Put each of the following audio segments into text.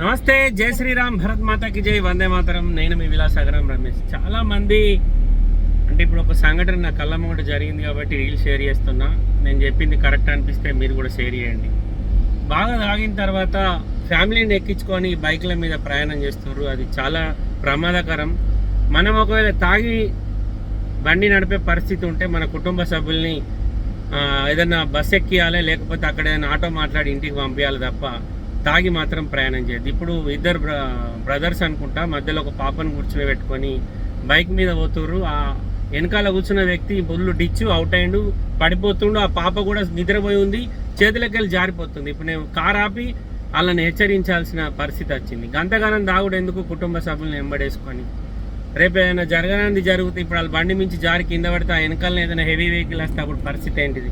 నమస్తే జై శ్రీరామ్ భరత్ మాతాకి జై వందే మాతరం. నేను మీ విలాసాగరం రమేష్. చాలా మంది అంటే ఇప్పుడు ఒక సంఘటన నా కళ్ళ ముంగట జరిగింది కాబట్టి రీల్ షేర్ చేస్తున్నా. నేను చెప్పింది కరెక్ట్ అనిపిస్తే మీరు కూడా షేర్ చేయండి. బాగా తాగిన తర్వాత ఫ్యామిలీని ఎక్కించుకొని బైక్ల మీద ప్రయాణం చేస్తున్నారు. అది చాలా ప్రమాదకరం. మనం ఒకవేళ తాగి బండి నడిపే పరిస్థితి ఉంటే మన కుటుంబ సభ్యుల్ని ఏదైనా బస్ ఎక్కియాలి లేకపోతే అక్కడ ఏదైనా ఆటో మాట్లాడి ఇంటికి పంపించాలి తప్ప తాగి మాత్రం ప్రయాణం చేయదు ఇప్పుడు ఇద్దరు బ్ర బ్రదర్స్ అనుకుంటా మధ్యలో ఒక పాపను కూర్చుని పెట్టుకొని బైక్ మీద పోతుర్రు. ఆ వెనకాల కూర్చున్న వ్యక్తి బుల్లు డిచ్చు అవుట్ అయిండు పడిపోతుండు. ఆ పాప కూడా నిద్రపోయి ఉంది చేతులకి వెళ్ళి జారిపోతుంది. ఇప్పుడు నేను కార్ ఆపి వాళ్ళని హెచ్చరించాల్సిన పరిస్థితి వచ్చింది. గంతగానం దాగుడు ఎందుకు కుటుంబ సభ్యులను ఎంబడేసుకొని రేపు ఏదైనా జరగనంది జరుగుతుంది ఇప్పుడు వాళ్ళ బండి మించి జారి కింద పడితే ఆ వెనకాల ఏదైనా హెవీ వెహికల్ వస్తే అప్పుడు పరిస్థితి ఏంటిది?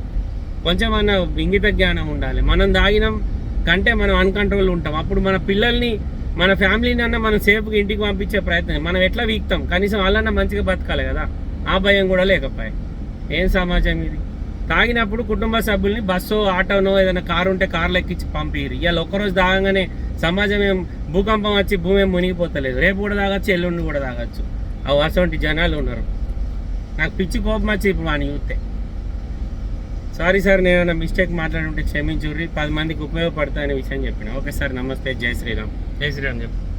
కొంచెం అన్న ఇంగిత జ్ఞానం ఉండాలి. మనం దాగినాం కంటే మనం అన్కంట్రోల్ ఉంటాం. అప్పుడు మన పిల్లల్ని మన ఫ్యామిలీని అన్న మనం సేఫ్గా ఇంటికి పంపించే ప్రయత్నం. మనం ఎట్లా వీక్తాం? కనీసం వాళ్ళన్నా మంచిగా బతకాలి కదా. ఆ భయం కూడా లేకపోయా. ఏం సమాజం ఇది? తాగినప్పుడు కుటుంబ సభ్యుల్ని బస్సు ఆటోనో ఏదైనా కారు ఉంటే కార్లు ఎక్కించి పంపిరు ఇవాళ ఒక్కరోజు తాగంగానే సమాజం ఏం భూకంపం వచ్చి భూమి ఏం మునిగిపోతలేదు. రేపు కూడా తాగొచ్చు ఎల్లుండి కూడా తాగొచ్చు. అవి అటువంటి జనాలు ఉన్నారు. నాకు పిచ్చి కోపం వచ్చి ఇప్పుడు వాడిని చూస్తే సారీ సార్ నేను ఏమైనా మిస్టేక్ మాట్లాడుంటే క్షమించుర్రి. పది మందికి ఉపయోగపడతా అనే విషయం చెప్పిన. ఓకే సార్ నమస్తే. జై శ్రీరామ్. జై శ్రీరామ్ చెప్పు.